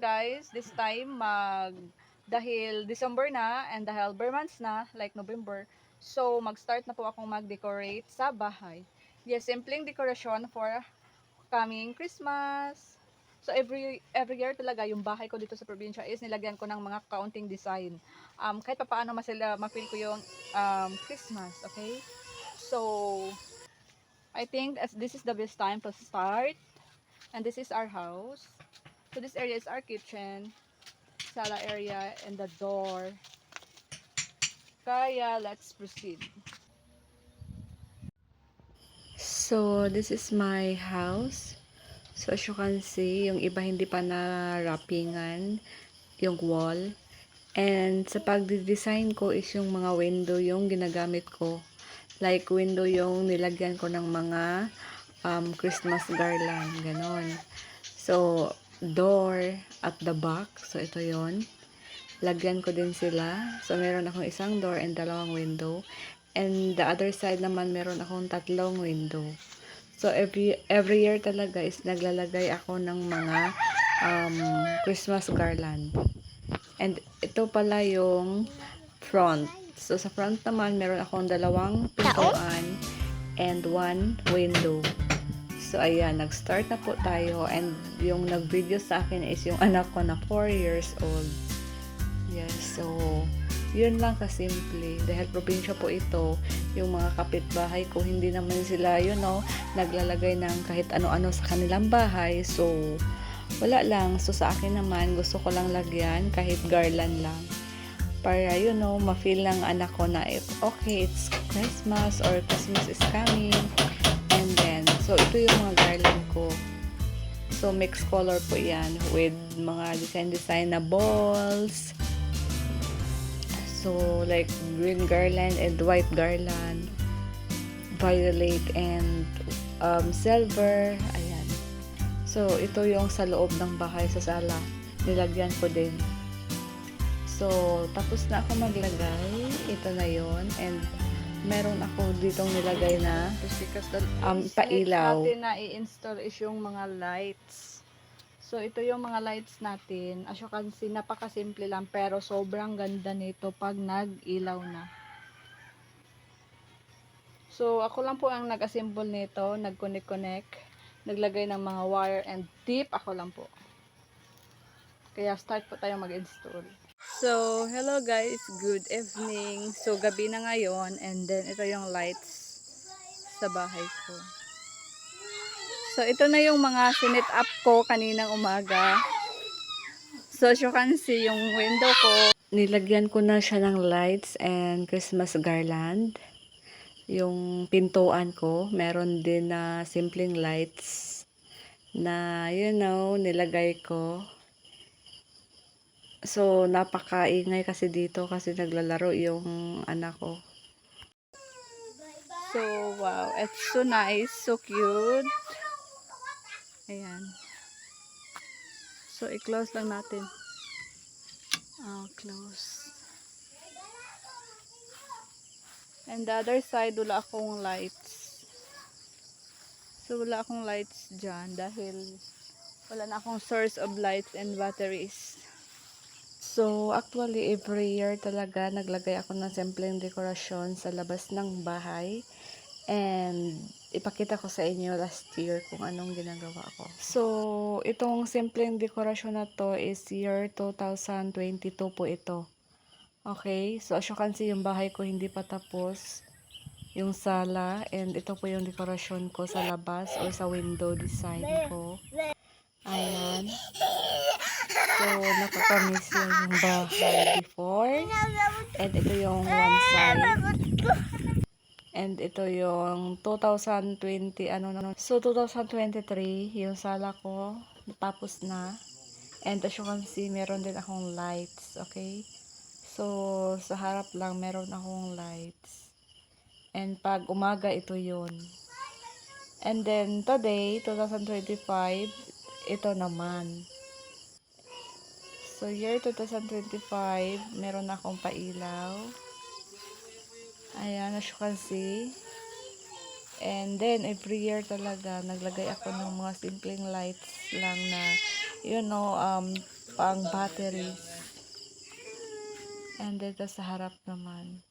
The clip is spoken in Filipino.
guys, this time mag dahil December na and dahil bare months na like November. So mag-start na po akong mag-decorate sa bahay. Yes, simpleng decoration for coming Christmas. So every every year talaga yung bahay ko dito sa probinsya is nilagyan ko ng mga counting design. Um kahit papaano mas sila ma-feel ko yung um Christmas, okay? So I think as this is the best time to start. And this is our house. So this area is our kitchen, sala area, and the door. Kaya let's proceed. So, this is my house. So, as you can see, yung iba hindi pa na wrappingan yung wall. And sa pag-design ko is yung mga window yung ginagamit ko. Like window yung nilagyan ko ng mga um, Christmas garland, ganon. So, door at the back. So, ito yon Lagyan ko din sila. So, meron akong isang door and dalawang window. And the other side naman, meron akong tatlong window. So, every, every year talaga is naglalagay ako ng mga um, Christmas garland. And ito pala yung front. So, sa front naman, meron akong dalawang pintuan and one window. So, ayan, nag-start na po tayo. And yung nag-video sa akin is yung anak ko na 4 years old. Yes, so, yun lang kasimple. Dahil probinsya po ito, yung mga kapitbahay ko, hindi naman sila, you know, naglalagay ng kahit ano-ano sa kanilang bahay. So, wala lang. So, sa akin naman, gusto ko lang lagyan kahit garland lang. Para, you know, ma-feel ng anak ko na, okay, it's Christmas or Christmas is coming. So, ito yung mga garland ko. So, mixed color po yan with mga design-design na balls. So, like green garland and white garland, violet and um, silver. Ayan. So, ito yung sa loob ng bahay sa sala. Nilagyan ko din. So, tapos na ako maglagay. Ito na yon And, meron ako ditong nilagay na Um, pailaw. natin na i-install is yung mga lights. So, ito yung mga lights natin. As you can see, napakasimple lang pero sobrang ganda nito pag nag-ilaw na. So, ako lang po ang nag-assemble nito, nag-connect-connect, naglagay ng mga wire and tip, ako lang po. Kaya start po tayo mag-install. So, hello guys, good evening. So, gabi na ngayon and then ito yung lights sa bahay ko. So, ito na yung mga sinit up ko kaninang umaga. So, as you can see, yung window ko, Nilagyan ko na siya ng lights and Christmas garland. Yung pintuan ko, meron din na simpleng lights na, you know, nilagay ko. So, napakaingay kasi dito kasi naglalaro yung anak ko. So, wow. It's so nice. So cute. Ayan. So, i-close lang natin. Oh, close. And the other side, wala akong lights. So, wala akong lights dyan dahil wala na akong source of lights and batteries. So, actually, every year talaga naglagay ako ng simpleng dekorasyon sa labas ng bahay. And, ipakita ko sa inyo last year kung anong ginagawa ko. So, itong simpleng dekorasyon na to is year 2022 po ito. Okay? So, as you can see, yung bahay ko hindi pa tapos. Yung sala. And ito po yung dekorasyon ko sa labas or sa window design ko. Ayan. So, nakakamiss yun yung bahay before. And ito yung one side. And ito yung 2020, ano na. So, 2023, yung sala ko, tapos na. And as you can see, meron din akong lights, okay? So, sa harap lang, meron akong lights. And pag umaga, ito yun. And then, today, 2025, ito naman. So, year 2025, meron akong pailaw. Ayan, as you can see. And then, every year talaga, naglagay ako ng mga simpleng lights lang na, you know, um, pang batteries. And dito sa harap naman,